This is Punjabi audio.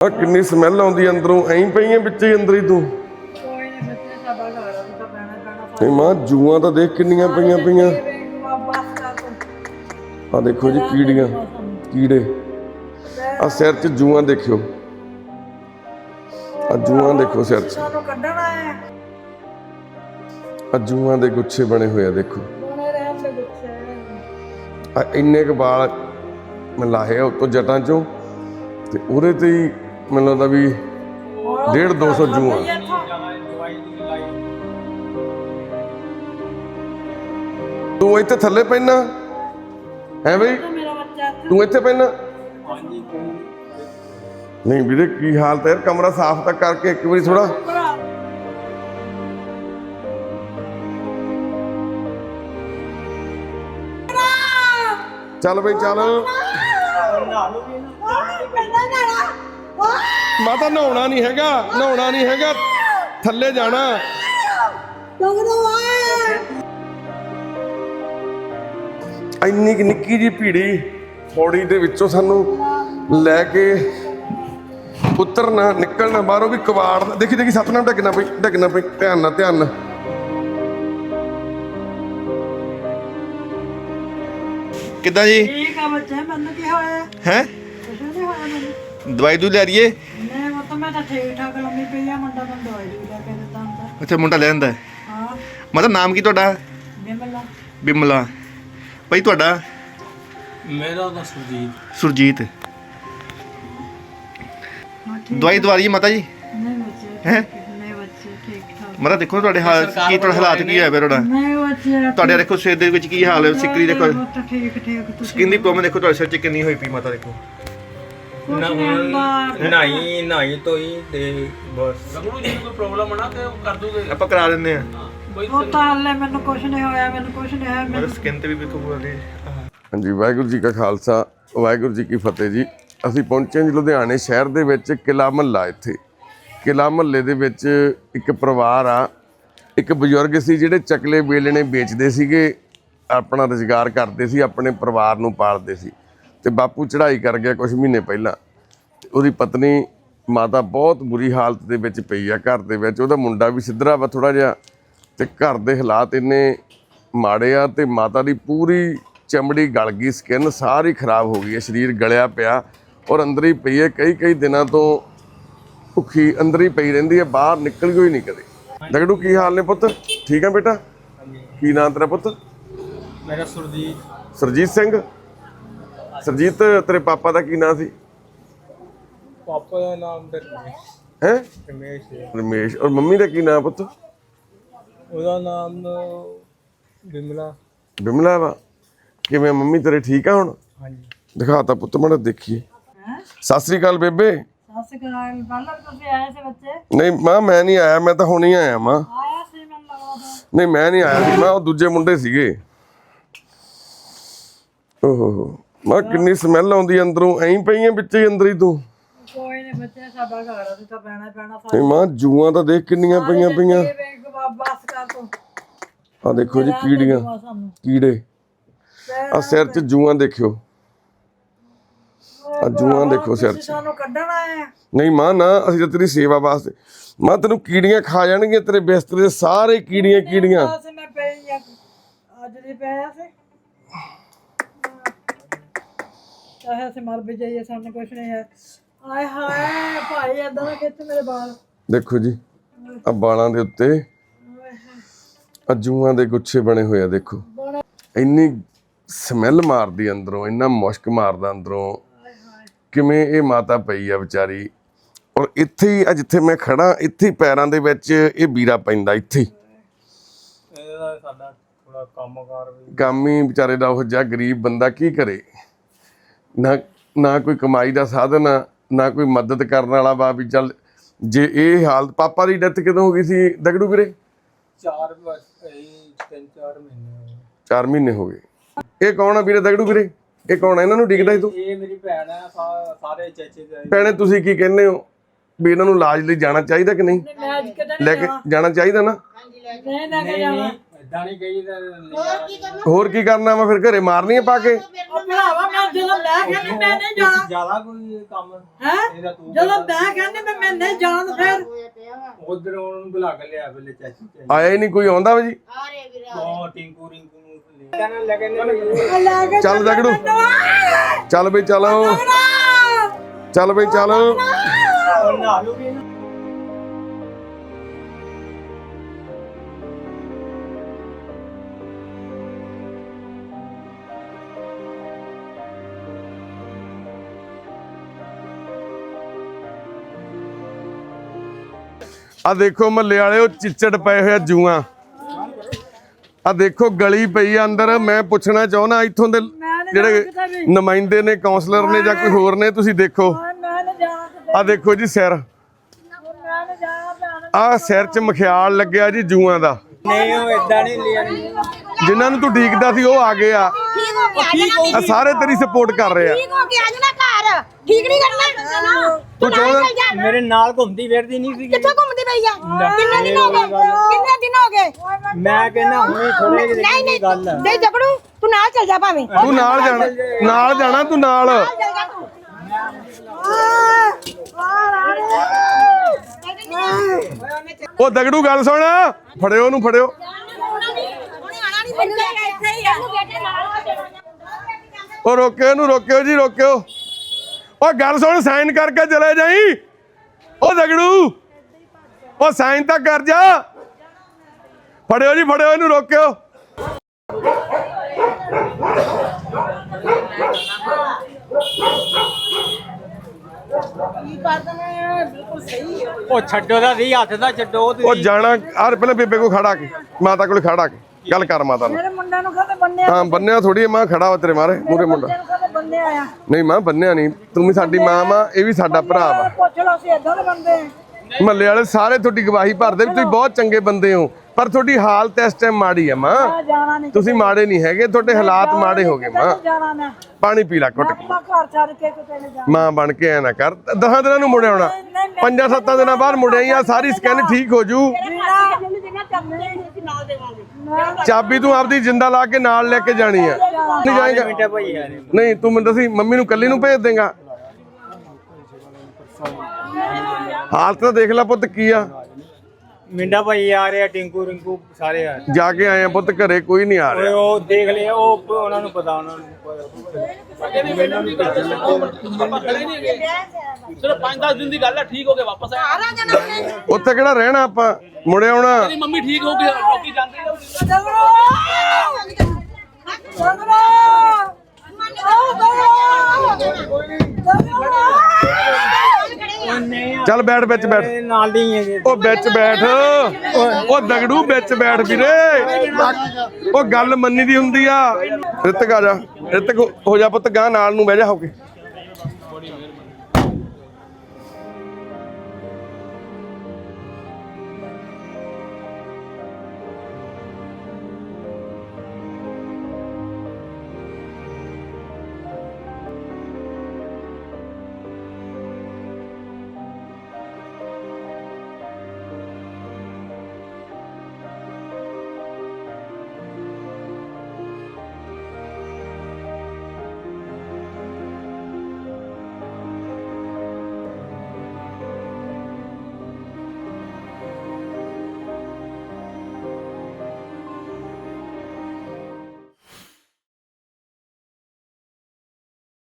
ਆ ਕਿੰਨੀ ਸਮੈਲ ਆਉਂਦੀ ਅੰਦਰੋਂ ਐਂ ਪਈਆਂ ਵਿੱਚ ਹੀ ਅੰਦਰ ਹੀ ਤੂੰ। ਤਾਂ ਮਾਂ ਜੂਆਂ ਤਾਂ ਦੇਖ ਕਿੰਨੀਆਂ ਪਈਆਂ ਪਈਆਂ। ਆ ਦੇਖੋ ਜੀ ਕੀੜੀਆਂ ਕੀੜੇ। ਆ ਸਿਰ 'ਚ ਜੂਆਂ ਦੇਖਿਓ। ਆ ਜੂਆਂ ਦੇਖੋ ਸਿਰ 'ਚ। ਆ। ਜੂਆਂ ਦੇ ਗੁੱਛੇ ਬਣੇ ਹੋਏ ਆ ਦੇਖੋ। ਆ ਇੰਨੇ ਕੁ ਵਾਲ ਮੈਂ ਲਾਹੇ ਆ ਉੱਤੋਂ ਜਟਾਂ 'ਚੋਂ ਤੇ ਉਹਦੇ ਤੇ ਹੀ ਮੈਨੂੰ ਲੱਗਦਾ ਵੀ 1.5 200 ਜੂਆਂ। ਤੂੰ ਇੱਥੇ ਥੱਲੇ ਪੈਣਾ। ਹੈ ਬਈ? ਤੂੰ ਇੱਥੇ। ਪੈਣਾ। ਨਹੀਂ ਵੀਰੇ ਕੀ ਹਾਲਤ ਹੈ ਯਾਰ? ਕਮਰਾ ਸਾਫ਼ ਤਾਂ ਕਰਕੇ ਇੱਕ ਵਾਰੀ ਥੋੜਾ ਚੱਲ ਬਈ ਚੱਲ। ਪੈਣਾ ਨਾ ਮਾਤਾ ਨਹਾਉਣਾ ਨਹੀਂ ਹੈਗਾ ਨਹਾਉਣਾ ਨਹੀਂ ਹੈਗਾ ਥੱਲੇ ਜਾਣਾ। ਇੰਨੀ ਕਿ ਨਿੱਕੀ ਜੀ ਭੀੜੀ ਪੌੜੀ ਦੇ ਵਿੱਚੋਂ ਸਾਨੂੰ ਲੈ ਕੇ ਉਤਰਨਾ ਨਿਕਲਣਾ ਬਾਹਰੋਂ ਵੀ ਕਵਾੜ ਦੇਖੀ ਦੇਖੀ ਸਤਨਾਮ ਢੱਕਣਾ ਪਈ ਢੱਕਣਾ ਪਈ। ਧਿਆਨ ਨਾਲ ਧਿਆਨ ਨਾਲ। ਕਿੱਦਾਂ ਜੀ? ਠੀਕ ਆ ਬੱਚੇ ਮੈਨੂੰ ਕੀ ਹੋਇਆ। ਹੈ? ਕੁਛ ਨਹੀਂ ਹੋਇਆ ਮੈਨੂੰ। ਦਵਾਈ ਦੂ ਲੈ ਰਹੀਏ ਮੈਂ ਉਹ ਤਾਂ ਮੈਂ ਤਾਂ ਠੀਕ ਠਾਕ ਲੰਮੀ ਪਈ ਆ ਮੁੰਡਾ ਮੈਨੂੰ ਦਵਾਈ ਵੀ ਲੈ ਕੇ ਦਿੱਤਾ ਹੁੰਦਾ। ਉੱਥੇ ਮੁੰਡਾ ਲੈਂਦਾ ਹਾਂ। ਮਤਲਬ ਨਾਮ ਕੀ ਤੁਹਾਡਾ? ਬਿਮਲਾ। ਬਿਮਲਾ। ਭਾਈ ਤੁਹਾਡਾ? ਮੇਰਾ ਤਾਂ ਸੁਰਜੀਤ। ਸੁਰਜੀਤ। ਹਾਂ ਠੀਕ ਦਵਾਈ ਦਵਾ ਰਹੀ ਮਾਤਾ ਜੀ। ਨਹੀਂ ਬੱਚੇ ਹੈਂ? ਨਹੀਂ ਬੱਚੇ ਠੀਕ ਠਾਕ ਮਾਤਾ ਦੇਖੋ ਤੁਹਾਡੇ ਹਾਲ ਕੀ ਤੁਹਾਡਾ ਹਾਲਾਤ ਕੀ ਹੈ ਫਿਰ ਤੁਹਾਡਾ ਨਹੀਂ ਬੱਚੇ ਤੁਹਾਡੇ ਦੇਖੋ ਸਿਰ ਦੇ ਵਿੱਚ ਕੀ ਹਾਲ ਹੈ ਸਿੱਕਰੀ ਦੇਖੋ। ਬਹੁਤ ਠੀਕ ਠੀਕ ਤੁਸੀਂ ਸਕਿਨ ਦੀ ਪ੍ਰੋਬਲਮ ਦੇਖੋ ਤੁਹਾਡੇ ਸਿਰ 'ਚ ਕਿੰਨੀ ਹੋਈ ਪਈ ਮਾਤਾ ਦੇਖੋ। ਨਹੀਂ ਨਹਾਈ ਨਹਾਈ ਤੋਈ ਤੇ ਬਸ। ਰਗੜੂ ਜੀ ਨੂੰ ਕੋਈ ਪ੍ਰੋਬਲਮ ਨਾ ਤੇ ਉਹ ਕਰ ਦੂਗੇ। ਆਪਾਂ ਕਰਾ ਦਿੰਦੇ ਆ ਬਈ ਉਹ ਤਾਂ ਹਲੇ ਮੈਨੂੰ ਕੁਛ ਨਹੀਂ ਹੋਇਆ ਮੈਨੂੰ ਕੁਛ ਨਹੀਂ ਹੋਇਆ ਮੈਨੂੰ ਮਤਲਬ ਸਕਿਨ ਤੇ ਵੀ ਦੇਖੋ ਪੂਰਾ ਦੇ। ਹਾਂਜੀ ਵਾਹਿਗੁਰੂ ਜੀ ਕਾ ਖਾਲਸਾ ਵਾਹਿਗੁਰੂ ਜੀ ਕੀ ਫਤਿਹ ਜੀ। ਅਸੀਂ ਪਹੁੰਚੇ ਜੀ ਲੁਧਿਆਣੇ ਸ਼ਹਿਰ ਦੇ ਵਿੱਚ ਕਿਲਾ ਮਹੱਲਾ ਇੱਥੇ। ਕਿਲਾ ਮਹੱਲੇ ਦੇ ਵਿੱਚ ਇੱਕ ਪਰਿਵਾਰ ਆ ਇੱਕ ਬਜ਼ੁਰਗ ਸੀ ਜਿਹੜੇ ਚਕਲੇ ਵੇਲਣੇ ਵੇਚਦੇ ਸੀਗੇ ਆਪਣਾ ਰੁਜ਼ਗਾਰ ਕਰਦੇ ਸੀ ਆਪਣੇ ਪਰਿਵਾਰ ਨੂੰ ਪਾਲਦੇ ਸੀ। ਤੇ ਬਾਪੂ ਚੜ੍ਹਾਈ ਕਰ ਗਿਆ ਕੁਝ ਮਹੀਨੇ ਪਹਿਲਾਂ ਉਹਦੀ ਪਤਨੀ ਮਾਤਾ ਬਹੁਤ ਬੁਰੀ ਹਾਲਤ ਦੇ ਵਿੱਚ ਪਈ ਆ ਘਰ ਦੇ ਵਿੱਚ। ਉਹਦਾ ਮੁੰਡਾ ਵੀ ਸਿੱਧਰਾ ਵਾ ਥੋੜਾ ਜਿਹਾ ਤੇ ਘਰ ਦੇ ਹਾਲਾਤ ਇੰਨੇ ਮਾੜੇ ਆ ਤੇ ਮਾਤਾ ਦੀ ਪੂਰੀ ਚਮੜੀ ਗਲ ਗਈ ਸਕਿਨ ਸਾਰੀ ਖਰਾਬ ਹੋ ਗਈ ਹੈ ਸਰੀਰ ਗਲਿਆ ਪਿਆ ਔਰ ਅੰਦਰ ਹੀ ਪਈ ਹੈ ਕਈ ਕਈ ਦਿਨਾਂ ਤੋਂ ਭੁੱਖੀ ਅੰਦਰ ਹੀ ਪਈ ਰਹਿੰਦੀ ਹੈ ਬਾਹਰ ਨਿਕਲ ਗਈ ਨਹੀਂ ਕਦੇ। ਦਗੜੂ ਕੀ ਹਾਲ ਨੇ ਪੁੱਤ? ਠੀਕ ਹੈ ਬੇਟਾ? ਕੀ ਨਾਂ ਤੇਰਾ ਪੁੱਤ? ਮੇਰਾ ਸੁਰਜੀਤ। ਸਰਜੀਤ ਸਿੰਘ? ਸਰਜੀਤ ਤੇਰੇ ਪਾਪਾ ਦਾ ਕੀ ਨਾਂ ਸੀ? ਪਾਪਾ ਦਾ ਨਾਮ ਤੇ ਰਮੇਸ਼। ਹੈ? ਰਮੇਸ਼ ਹੈ। ਰਮੇਸ਼। ਔਰ ਮੰਮੀ ਦਾ ਕੀ ਨਾਂ ਪੁੱਤ? ਉਹਦਾ ਨਾਮ ਬਿਮਲਾ। ਬਿਮਲਾ ਵਾ। ਕਿਵੇਂ ਮੰਮੀ ਤੇਰੇ ਠੀਕ ਆ ਹੁਣ? ਹਾਂਜੀ। ਦਿਖਾਤਾ ਪੁੱਤ ਮੜਾ ਦੇਖੀਏ। ਹੈ? ਸਤਿ ਸ੍ਰੀ ਅਕਾਲ ਬੇਬੇ। ਸਤਿ ਸ਼੍ਰੀ ਅਕਾਲ। ਵੀ ਤੁਸੀਂ ਆਏ ਸੀ ਬੱਚੇ? ਨਹੀਂ ਮਾਂ ਮੈਂ ਨਹੀਂ ਆਇਆ ਮੈਂ ਤਾਂ ਹੁਣੀ ਆਇਆ ਮਾਂ ਆਇਆ ਸੀ ਮੈਨੂੰ ਲੱਗਦਾ। ਤਾਂ। ਨਹੀਂ ਮੈਂ ਨਹੀਂ ਆਇਆ ਸੀ ਮੈਂ ਉਹ ਦੂਜੇ ਮੁੰਡੇ ਸੀਗੇ। ਓਹੋ ਹੋ। ਮਾਂ ਕਿੰਨੀ ਸਮੈਲ ਆਉਂਦੀ ਅੰਦਰੋਂ ਐਂ ਪਈਆਂ ਵਿੱਚ ਹੀ ਅੰਦਰ ਹੀ ਤੂੰ। ਕੋਈ ਨਹੀਂ ਬੱਚੇ ਸਾਡਾ ਘਰ ਆ ਤਾਂ ਪੈਣਾ ਹੀ ਪੈਣਾ ਨਹੀਂ ਮਾਂ ਜੂਆਂ ਤਾਂ ਦੇਖ ਕਿੰਨੀਆਂ ਪਈਆਂ ਪਈਆਂ। ਬਸ ਕਰ ਤੂੰ। ਆ ਦੇਖੋ ਜੀ ਕੀੜੀਆਂ ਕੀੜੇ। ਆ ਸਿਰ 'ਚ ਜੂਆਂ ਦੇਖਿਓ। ਆ ਜੂਆਂ ਦੇਖੋ ਸਿਰ 'ਚ। ਤੁਸੀਂ ਸਾਨੂੰ ਕੱਢਣਾ ਹੈ ਨਹੀਂ ਮਾਂ ਨਾ ਅਸੀਂ ਤਾਂ ਤੇਰੀ ਸੇਵਾ ਵਾਸਤੇ ਮਾਂ ਤੈਨੂੰ ਕੀੜੀਆਂ ਖਾ ਜਾਣਗੀਆਂ ਤੇਰੇ ਬਿਸਤਰੇ ਦੇ ਸਾਰੇ ਕੀੜੀਆਂ ਕੀੜੀਆਂ। ਮੈਂ ਪਈ ਅੱਜ ਦੀ ਪਿਆ ਸੀ। ਚਾਹੇ ਅਸੀਂ ਮਰ ਵੀ ਜਾਈਏ ਸਾਨੂੰ ਕੁਛ ਨਹੀਂ ਹੈ ਆਏ ਹਾਏ ਭਾਈ ਏਦਾਂ ਨਾ ਖਿੱਚ ਮੇਰੇ ਬਾਲ ਦੇਖੋ ਜੀ ਆ ਬਾਲਾਂ ਦੇ ਉੱਤੇ ਆ ਜੂਆਂ ਦੇ ਗੁੱਛੇ ਬਣੇ ਹੋਏ ਆ ਦੇਖੋ। ਇੰਨੀ ਸਮੈਲ ਮਾਰਦੀ ਅੰਦਰੋਂ ਇੰਨਾ ਮੁਸ਼ਕ ਮਾਰਦਾ ਅੰਦਰੋਂ। ਕਿਵੇਂ ਇਹ ਮਾਤਾ ਪਈ ਆ ਵਿਚਾਰੀ। ਔਰ ਇੱਥੇ ਹੀ ਆ ਜਿੱਥੇ ਮੈਂ ਖੜਾ ਇੱਥੇ ਹੀ ਪੈਰਾਂ ਦੇ ਵਿੱਚ ਇਹ ਵੀਰਾ ਪੈਂਦਾ ਇੱਥੇ ਹੀ। ਇਹਦਾ ਸਾਡਾ ਥੋੜਾ ਕੰਮਕਾਰ ਵੀ ਗਾਮੀ ਵਿਚਾਰੇ ਦਾ ਉਹ ਜਿਹਾ ਗਰੀਬ ਬੰਦਾ ਕੀ ਕਰੇ? ਨਾ ਨਾ ਕੋਈ ਕਮਾਈ ਦਾ ਸਾਧਨ ਆ ਨਾ ਕੋਈ ਮਦਦ ਕਰਨ ਵਾਲਾ ਵਾ ਵੀ ਚੱਲ ਜੇ ਇਹ ਹਾਲਤ ਪਾਪਾ ਦੀ ਡੈਥ ਕਦੋਂ ਹੋ ਗਈ ਸੀ ਦਗੜੂ ਵੀਰੇ? ਚਾਰ ਬਸ ਇਹ ਤਿੰਨ ਚਾਰ ਮਹੀਨੇ ਹੋ ਗਏ। 4 ਮਹੀਨੇ ਹੋ ਗਏ। ਇਹ ਕੌਣ ਆ ਵੀਰੇ ਦਗੜੂ ਵੀਰੇ? ਇਹ ਕੌਣ ਆ? ਇਹਨਾਂ ਨੂੰ ਡਿੱਗਦਾ ਤੂੰ? ਇਹ ਮੇਰੀ ਭੈਣ ਸਾ- ਸਾਰੇ ਚਾਚੇ ਦੇ ਭੈਣੇ ਤੁਸੀਂ ਕੀ ਕਹਿੰਦੇ ਹੋ? ਵੀ ਇਹਨਾਂ ਨੂੰ ਇਲਾਜ ਲਈ ਜਾਣਾ ਚਾਹੀਦਾ ਕਿ ਨਹੀਂ? ਮੈਂ ਅੱਜ ਕਿਤੇ ਲੈ ਕੇ ਜਾਣਾ। ਚਾਹੀਦਾ ਨਾ? ਨਹੀਂ ਲੈ ਕੇ ਜਾਣਾ ਇਦਾਂ ਨਹੀਂ ਕਹੀ ਤਾਂ ਹੋਰ ਕੀ ਕਰਨਾ? ਹੋਰ ਕੀ ਕਰਨਾ ਵਾ ਫਿਰ ਘਰੇ ਮਾਰਨੀਆਂ ਪਾ ਕੇ? ਉਹ ਭਰਾਵਾ ਮੈਂ ਜਦੋਂ ਮੈਂ ਕਹਿੰਦੀ ਮੈਂ ਨਹੀਂ ਜਾਣਾ। ਜ਼ਿਆਦਾ ਕੋਈ ਕੰਮ ਹੈ? ਇਹਦਾ ਤੂੰ ਜਦੋਂ ਮੈਂ ਕਹਿੰਦੀ ਮੈਂ ਮੈਂ ਨਹੀਂ ਜਾਣਾ ਫਿਰ। ਉਧਰ ਉਹਨੂੰ ਬੁਲਾ ਕੇ ਲਿਆ ਪਹਿਲੇ ਚਾਚੀ ਚਾਚੀ। ਆਇਆ ਹੀ ਨਹੀਂ ਕੋਈ ਆਉਂਦਾ ਵਾ ਜੀ? ਆ ਰੇ ਵੀਰਾ। ਉਹ ਟਿੰਕੂ ਰਿੰਕੂ ਨੂੰ ਲੈ ਕਹਿੰਦਾ ਲੱਗਣੇ ਲੈ ਕੇ ਚੱਲ ਜਗੜੂ। ਚੱਲ ਬਈ ਚੱਲ। ਚੱਲ ਬਈ ਚੱਲ। ਨਾ ਆ ਦੇਖੋ ਮਹੱਲੇ ਵਾਲੇ ਉਹ ਚਿੱਚੜ ਪਏ ਹੋਏ ਆ ਜੂਆਂ। ਆ ਦੇਖੋ ਗਲੀ ਪਈ ਆ ਅੰਦਰ ਮੈਂ ਪੁੱਛਣਾ ਚਾਹੁੰਦਾ ਇੱਥੋਂ ਦੇ ਜਿਹੜੇ ਨੁਮਾਇੰਦੇ ਨੇ ਕਾਉਂਸਲਰ ਨੇ ਜਾਂ ਕੋਈ ਹੋਰ ਨੇ ਤੁਸੀਂ ਦੇਖੋ। ਆ ਦੇਖੋ ਜੀ ਸਿਰ। ਆ ਸਿਰ 'ਚ ਮਖਿਆਲ ਲੱਗਿਆ ਜੀ ਜੂਆਂ ਦਾ। ਨਹੀਂ ਉਹ ਇਦਾਂ ਨਹੀਂ ਲਿਆ। ਜਿਨ੍ਹਾਂ ਨੂੰ ਤੂੰ ਢੀਕਦਾ ਸੀ ਉਹ ਆ ਗਏ ਆ। ਠੀਕ ਹੋ ਗਿਆ ਆ ਸਾਰੇ ਤੇਰੀ ਸਪੋਰਟ ਕਰ ਰਹੇ ਆ। ਠੀਕ ਹੋ ਗਿਆ ਜਨਾ ਘਰ। ਠੀਕ ਨਹੀਂ ਕਰਨਾ ਤੂੰ ਚਾਹੁੰਦਾ ਮੇਰੇ ਨਾਲ ਘੁੰਮਦੀ ਫਿਰਦੀ ਨਹੀਂ ਸੀ ਕਿੱਥੋਂ ਘੁੰਮਦੀ ਪਈ ਆ? ਕਿੰਨੇ ਦਿਨ ਹੋ ਗਏ? ਕਿੰਨੇ ਦਿਨ ਹੋ ਗਏ? ਮੈਂ ਕਹਿੰਦਾ ਹੁਣੇ ਥੋੜੇ ਜਿਹੇ ਨਹੀਂ ਨਹੀਂ ਦੇ ਤੂੰ ਨਾਲ ਚੱਲ ਜਾ ਭਾਵੇਂ। ਤੂੰ ਨਾਲ ਜਾਣਾ। ਨਾਲ ਜਾਣਾ ਤੂੰ ਨਾਲ। ਉਹ ਦਗੜੂ ਗੱਲ ਸੁਣ। ਫੜਿਓ ਉਹਨੂੰ ਫੜਿਓ। ਉਹ ਰੋਕਿਓ ਇਹਨੂੰ ਰੋਕਿਓ ਜੀ ਰੋਕਿਓ। ਉਹ ਗੱਲ ਸੁਣ ਸਾਈਨ ਕਰਕੇ ਚਲੇ ਜਾਈ। ਉਹ ਦਗੜੂ ਉਹ ਸਾਈਨ ਤਾਂ ਕਰ ਜਾ। ਫੜਿਓ ਜੀ ਫੜਿਓ ਇਹਨੂੰ ਰੋਕਿਓ। ਉਹ ਛੱਡੋ ਦਾ ਦੀ ਹੱਥ ਦਾ ਛੱਡੋ ਉਹ ਜਾਣਾ ਆਰ ਪਹਿਲਾਂ ਬੇਬੇ ਕੋ ਖੜਾ ਕੇ ਮਾਤਾ ਕੋਲ ਖੜਾ ਕੇ। ਗੱਲ ਕਰ ਮਾਤਾ ਨਾਲ ਮੇਰੇ ਮੁੰਡੇ ਨੂੰ ਕਦੇ ਬੰਨਿਆ ਹਾਂ ਬੰਨਿਆ ਥੋੜੀ ਮਾਂ ਖੜਾ ਵਾ ਤੇਰੇ ਮਾਰੇ ਮੂਰੇ ਮੁੰਡਾ। ਬੰਨਿਆ ਆ। ਨਹੀਂ ਮਾਂ ਬੰਨਿਆ ਨਹੀਂ। ਤੂੰ ਵੀ ਸਾਡੀ ਮਾਂ ਵਾ ਇਹ ਵੀ ਸਾਡਾ ਭਰਾ ਵਾ। ਪੁੱਛ ਲਓ ਅਸੀਂ ਇਦਾਂ ਦੇ ਬੰਦੇ ਆ। ਮਹੱਲੇ ਵਾਲੇ ਸਾਰੇ ਤੁਹਾਡੀ ਗਵਾਹੀ ਭਰਦੇ ਵੀ ਤੁਸੀਂ ਬਹੁਤ ਚੰਗੇ ਬੰਦੇ ਹੋ ਪਰ ਤੁਹਾਡੀ ਹਾਲਤ ਇਸ ਟਾਈਮ ਮਾੜੀ ਆ ਮਾਂ। ਤੁਸੀਂ ਮਾੜੇ ਨਹੀਂ ਹੈਗੇ ਤੁਹਾਡੇ ਹਾਲਾਤ ਮਾੜੇ ਹੋ ਗਏ ਮਾਂ। ਪਾਣੀ ਪੀ ਲੈ ਘੁੱਟ। ਕੇ। ਮਾਂ ਬਣ ਕੇ ਐ ਨਾ ਕਰ। ਦਸਾਂ ਦਿਨਾਂ ਨੂੰ ਮੁੜ ਆਉਣਾ। ਪੰਜਾਂ ਸੱਤਾਂ ਦਿਨਾਂ ਬਾਅਦ ਮੁੜ ਆਈ ਆ ਸਾਰੀ ਸਕੈਨ ਠੀਕ ਹੋ ਜੂ। ਚਾਬੀ ਤੂੰ ਆਪਦੀ ਜਿੰਦਾ ਲਾ ਕੇ ਨਾਲ ਲੈ ਕੇ ਜਾਣੀ ਆ। ਨਹੀਂ ਜਾਏਗਾ। ਨਹੀਂ ਤੂੰ ਮੈਨੂੰ ਦੱਸੀ ਮੰਮੀ ਨੂੰ ਕੱਲੀ ਨੂੰ ਭੇਜ ਦੇਗਾ। ਹਾਲਤ ਤਾਂ ਦੇਖ ਲੈ ਪੁੱਤ ਕੀ ਆ। ਮਿੰਡਾ ਭਾਈ ਆ ਰਿਹਾ ਟਿੰਕੂ ਰਿੰਕੂ ਸਾਰੇ ਆ ਰਹੇ। ਜਾ ਕੇ ਆਏ ਆ ਪੁੱਤ ਘਰੇ ਕੋਈ ਨਹੀਂ ਆ ਓਏ ਰਿਹਾ ਉਹ ਦੇਖ ਲਿਆ ਉਹ ਉਹਨਾਂ ਨੂੰ ਪਤਾ ਉਹਨਾਂ ਨੂੰ ਮੈਨੂੰ ਨਹੀਂ ਪਤਾ ਸਿਰਫ 5-10 ਦਿਨ ਦੀ ਗੱਲ ਹੈ ਠੀਕ ਹੋ ਕੇ ਵਾਪਸ ਆਇਆ ਉੱਥੇ ਕਿਹੜਾ ਰਹਿਣਾ ਆਪਾਂ? ਮੁੜੇ ਆਉਣਾ। ਮੇਰੀ ਮੰਮੀ ਠੀਕ ਹੋ ਗਈ ਲੋਕੀ ਜਾਂਦੇ ਹੀ ਚੱਲ ਬੈਠ ਵਿੱਚ ਬੈਠ। ਨਾਲ ਦੀ ਹੈਗੇ। ਉਹ ਵਿੱਚ ਬੈਠ। ਉਹ ਦਗੜੂ ਵਿੱਚ ਬੈਠ ਵੀਰੇ। ਉਹ ਗੱਲ ਮੰਨੀ ਦੀ ਹੁੰਦੀ ਆ। ਰਿਤਕ ਆ ਜਾ। ਰਿਤਕ ਹੋ ਜਾ ਪੁੱਤ ਗਾਂ ਨਾਲ ਨੂੰ ਬਹਿ ਜਾ ਹੋ ਕੇ।